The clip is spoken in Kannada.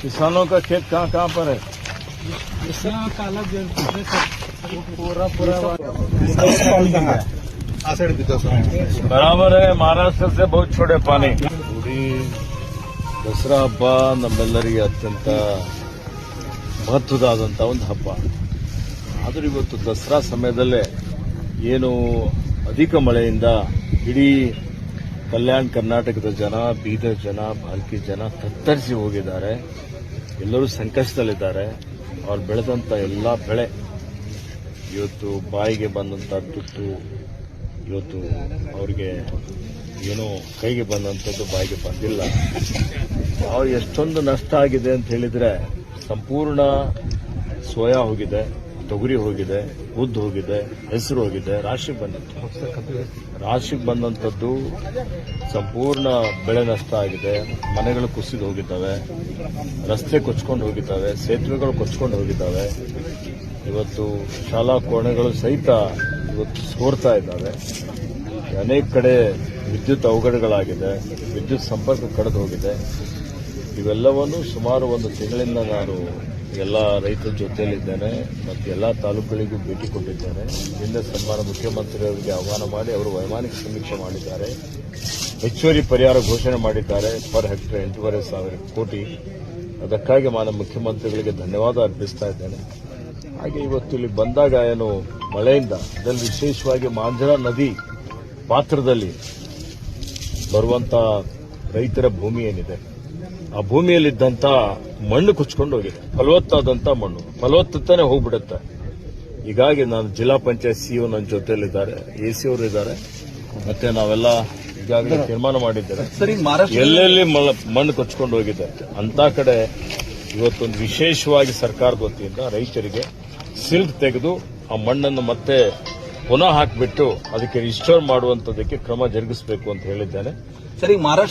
किसानों का खेत कहाँ कहाँ पर है पूरा पूरा ಬರಾಬರ್ ಮಹಾರಾಷ್ಟ್ರ से बहुत छोड़े पानी ಉಡಿ ದಸರಾ ಹಬ್ಬ ನಮ್ಮೆಲ್ಲರಿಗೆ ಅತ್ಯಂತ ಮಹತ್ವದಾದಂಥ ಒಂದು ಹಬ್ಬ ಆದರೂ ಇವತ್ತು ದಸರಾ ಸಮಯದಲ್ಲೇ ಏನು ಅಧಿಕ ಮಳೆಯಿಂದ ಇಡೀ ಕಲ್ಯಾಣ ಕರ್ನಾಟಕದ ಜನ ಬೀದರ್ ಜನ ಬಾಲ್ಕಿ ಜನ ತತ್ತರಿಸಿ ಹೋಗಿದ್ದಾರೆ ಎಲ್ಲರೂ ಸಂಕಷ್ಟದಲ್ಲಿದ್ದಾರೆ. ಅವ್ರು ಬೆಳೆದಂಥ ಎಲ್ಲ ಬೆಳೆ ಇವತ್ತು ಬಾಯಿಗೆ ಬಂದಂಥ ತುತ್ತು, ಇವತ್ತು ಅವ್ರಿಗೆ ಏನೋ ಕೈಗೆ ಬಂದಂಥದ್ದು ಬಾಯಿಗೆ ಬಂದಿಲ್ಲ. ಅವ್ರು ಎಷ್ಟೊಂದು ನಷ್ಟ ಆಗಿದೆ ಅಂತ ಹೇಳಿದರೆ ಸಂಪೂರ್ಣ ಸೋಯಾ ಹೋಗಿದೆ. ತೊಗರಿ ಹೋಗಿದೆ, ಉದ್ದು ಹೋಗಿದೆ, ಹೆಸರು ಹೋಗಿದೆ, ರಾಶಿಗೆ ಬಂದಿತ್ತು. ರಾಶಿಗೆ ಬಂದಂಥದ್ದು ಸಂಪೂರ್ಣ ಬೆಳೆ ನಷ್ಟ ಆಗಿದೆ. ಮನೆಗಳು ಕುಸಿದು ಹೋಗಿದ್ದಾವೆ. ರಸ್ತೆ ಕೊಚ್ಕೊಂಡು ಹೋಗಿದ್ದಾವೆ. ಸೇತುವೆಗಳು ಕೊಚ್ಕೊಂಡು ಹೋಗಿದ್ದಾವೆ. ಇವತ್ತು ಶಾಲಾ ಕೋಣೆಗಳು ಸಹಿತ ಇವತ್ತು ಸೋರ್ತಾ ಇದ್ದಾವೆ. ಅನೇಕ ಕಡೆ ವಿದ್ಯುತ್ ಅವಘಡಗಳಾಗಿದೆ. ವಿದ್ಯುತ್ ಸಂಪರ್ಕ ಕಡಿದು ಹೋಗಿದೆ. ಇವೆಲ್ಲವನ್ನು ಸುಮಾರು ಒಂದು ತಿಂಗಳಿಂದ ನಾನು ಎಲ್ಲ ರೈತರ ಜೊತೆಯಲ್ಲಿದ್ದಾರೆ ಮತ್ತು ಎಲ್ಲ ತಾಲೂಕುಗಳಿಗೂ ಭೇಟಿ ಕೊಟ್ಟಿದ್ದಾರೆ ಹಿಂದೆ ಸನ್ಮಾನ ಮುಖ್ಯಮಂತ್ರಿಯವರಿಗೆ ಆಹ್ವಾನ ಮಾಡಿ ಅವರು ವೈಮಾನಿಕ ಸಮೀಕ್ಷೆ ಮಾಡಿದ್ದಾರೆ. ಹೆಚ್ಚುವರಿ ಪರಿಹಾರ ಘೋಷಣೆ ಮಾಡಿದ್ದಾರೆ. ಪರ್ ಹೆಕ್ಟರ್ ಎಂಟೂವರೆ ಸಾವಿರ ಕೋಟಿ. ಅದಕ್ಕಾಗಿ ಮಾನ್ಯ ಮುಖ್ಯಮಂತ್ರಿಗಳಿಗೆ ಧನ್ಯವಾದ ಅರ್ಪಿಸ್ತಾ ಇದ್ದೇನೆ. ಹಾಗೆ ಇವತ್ತು ಇಲ್ಲಿ ಬಂದಾಗ ಏನು ಮಳೆಯಿಂದ ಅದರಲ್ಲಿ ವಿಶೇಷವಾಗಿ ಮಾಂಜರಾ ನದಿ ಪಾತ್ರದಲ್ಲಿ ಬರುವಂತಹ ರೈತರ ಭೂಮಿ ಏನಿದೆ? ಆ ಭೂಮಿಯಲ್ಲಿದ್ದಂತ ಮಣ್ಣು ಕುಚ್ಕೊಂಡು ಹೋಗಿದೆ. ಫಲವತ್ತಾದಂತ ಮಣ್ಣು. ಫಲವತ್ತತೆನೇ ಹೋಗ್ಬಿಡುತ್ತೆ. ಹೀಗಾಗಿ ನಾನು ಜಿಲ್ಲಾ ಪಂಚಾಯತ್ ಸಿಇಒ ನನ್ನ ಜೊತೆಯಲ್ಲಿದ್ದಾರೆ. ಎ ಸಿ ಅವರು ಇದ್ದಾರೆ. ಮತ್ತೆ ನಾವೆಲ್ಲ ಈಗಾಗಲೇ ತೀರ್ಮಾನ ಮಾಡಿದ್ದೇವೆ. ಎಲ್ಲೆಲ್ಲಿ ಮಣ್ಣು ಕೊಚ್ಕೊಂಡು ಹೋಗಿದೆ ಅಂತ ಕಡೆ ಇವತ್ತೊಂದು ವಿಶೇಷವಾಗಿ ಸರ್ಕಾರದ ವತಿಯಿಂದ ರೈತರಿಗೆ ಸಿಲ್ಕ್ ತೆಗೆದು ಆ ಮಣ್ಣನ್ನು ಮತ್ತೆ ಪುನಃ ಹಾಕಿಬಿಟ್ಟು ಅದಕ್ಕೆ ರಿಸ್ಟೋರ್ ಮಾಡುವಂತದಕ್ಕೆ ಕ್ರಮ ಜರುಗಿಸಬೇಕು ಅಂತ ಹೇಳಿದ್ದೇನೆ. ಸರಿ ಮಹಾರಾಷ್ಟ್ರ